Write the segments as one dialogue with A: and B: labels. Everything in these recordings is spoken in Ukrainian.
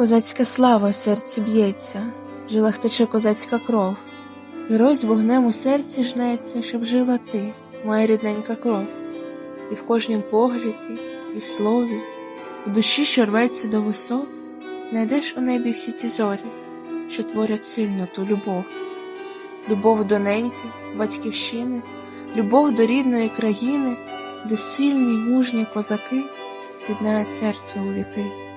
A: Козацька слава в серці б'ється, в жилах тече козацька кров. Герой з вогнем у серці жнеться, щоб жила ти, моя рідненька кров. І в кожнім погляді, і слові, в душі, що рветься до висот, знайдеш у небі всі ті зорі, що творять сильну ту любов. Любов до неньки, батьківщини, любов до рідної країни, де сильні мужні козаки єднають серце у віки.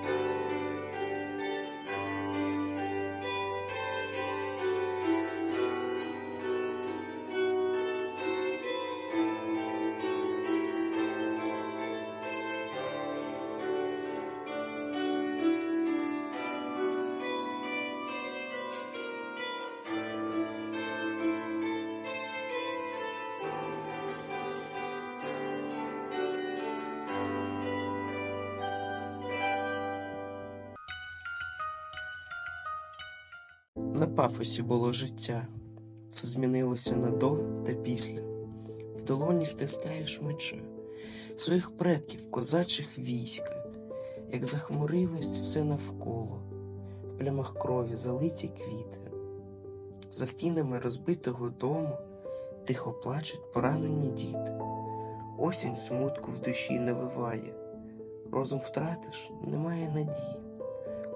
B: На пафосі було життя, все змінилося на до та після. В долоні стискаєш меча, своїх предків, козачих війська, як захмурилось все навколо, в плямах крові залиті квіти. За стінами розбитого дому тихо плачуть поранені діти. Осінь смутку в душі навиває, розум втратиш, немає надії.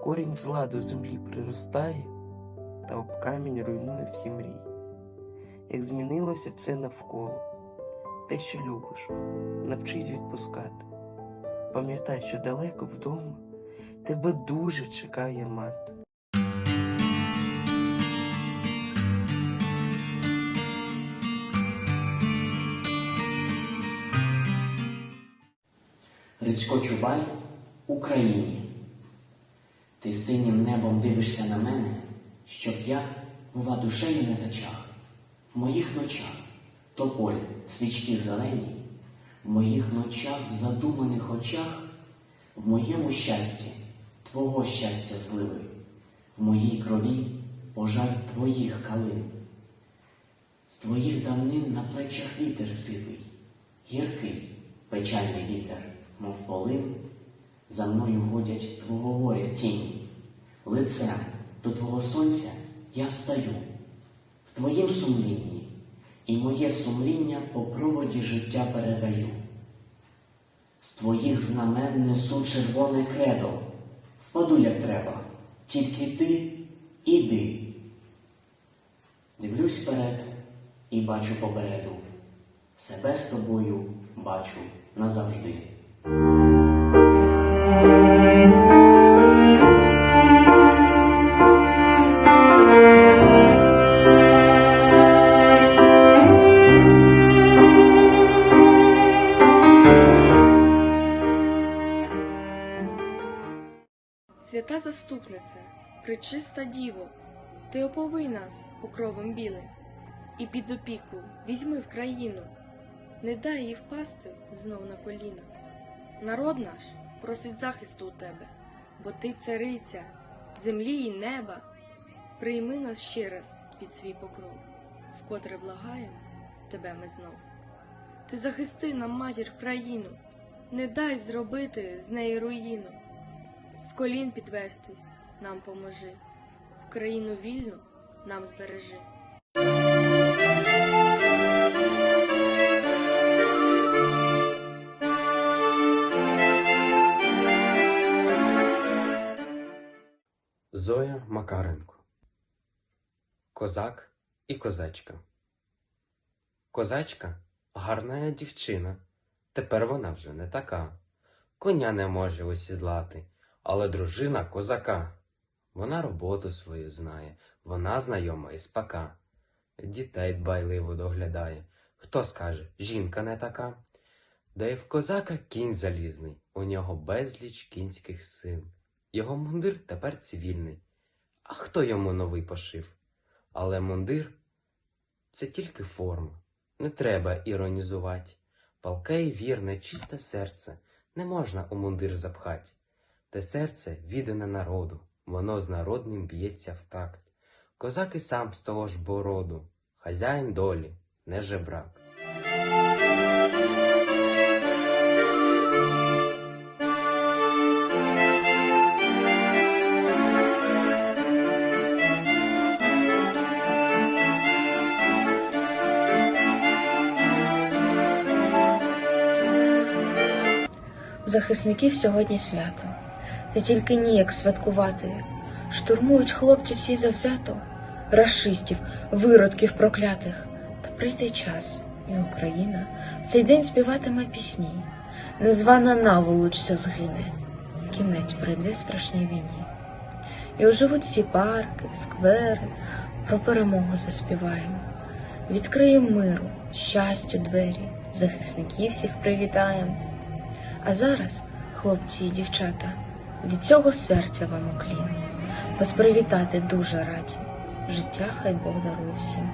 B: Корінь зла до землі приростає та об камінь руйнує всі мрії. Як змінилося все навколо, те, що любиш, навчись відпускати. Пам'ятай, що далеко вдома тебе дуже чекає мати.
C: Грицько Чубай Україні. Ти синім небом дивишся на мене, щоб я, бува, душею не зачах. В моїх ночах тополь, свічки зелені, в моїх ночах, в задуманих очах, в моєму щасті твого щастя зливи, в моїй крові пожар твоїх калин. З твоїх давнин на плечах вітер сивий, гіркий, печальний вітер, мов полин, за мною годять твого горя тіні. Лицем до твого сонця я стаю в твоїм сумлінні, і моє сумління по проводі життя передаю. З твоїх знамен несу червоне кредо, впаду, як треба, тільки ти іди. Дивлюсь вперед і бачу попереду. Себе з тобою бачу назавжди.
D: Заступнице, пречиста діво, ти оповий нас покровом білим, і під опіку візьми в країну, не дай їй впасти знов на коліна. Народ наш просить захисту у тебе, бо ти цариця землі і неба. Прийми нас ще раз під свій покров, вкотре благаємо тебе ми знов. Ти захисти нам матір країну, не дай зробити з неї руїну. З колін підвестись нам поможи, Україну вільну нам збережи.
E: Зоя Макаренко. Козак і козачка. Козачка гарна дівчина, тепер вона вже не така. Коня не може осідлати, але дружина козака. Вона роботу свою знає, вона знайома із пака. Дітей дбайливо доглядає. Хто скаже, жінка не така? Да й в козака кінь залізний, у нього безліч кінських сил. Його мундир тепер цивільний. А хто йому новий пошив? Але мундир це тільки форма. Не треба іронізувати. Палке і вірне, чисте серце не можна у мундир запхать. Те серце віддане народу, воно з народним б'ється в такт. Козак і сам з того ж бороду, хазяїн долі, не жебрак.
F: Захисників сьогодні свято та тільки ніяк святкувати. Штурмують хлопці всі завзято, рашистів, виродків проклятих. Та прийде час, і Україна в цей день співатиме пісні. Незвана наволочся згине, кінець прийде страшній війні. І оживуть всі парки, сквери, про перемогу заспіваємо. Відкриємо миру, щастю двері, захисників всіх привітаємо. А зараз, хлопці і дівчата, від цього серця вам уклін. Вас привітати дуже раді. Життя хай Бог дарує всім.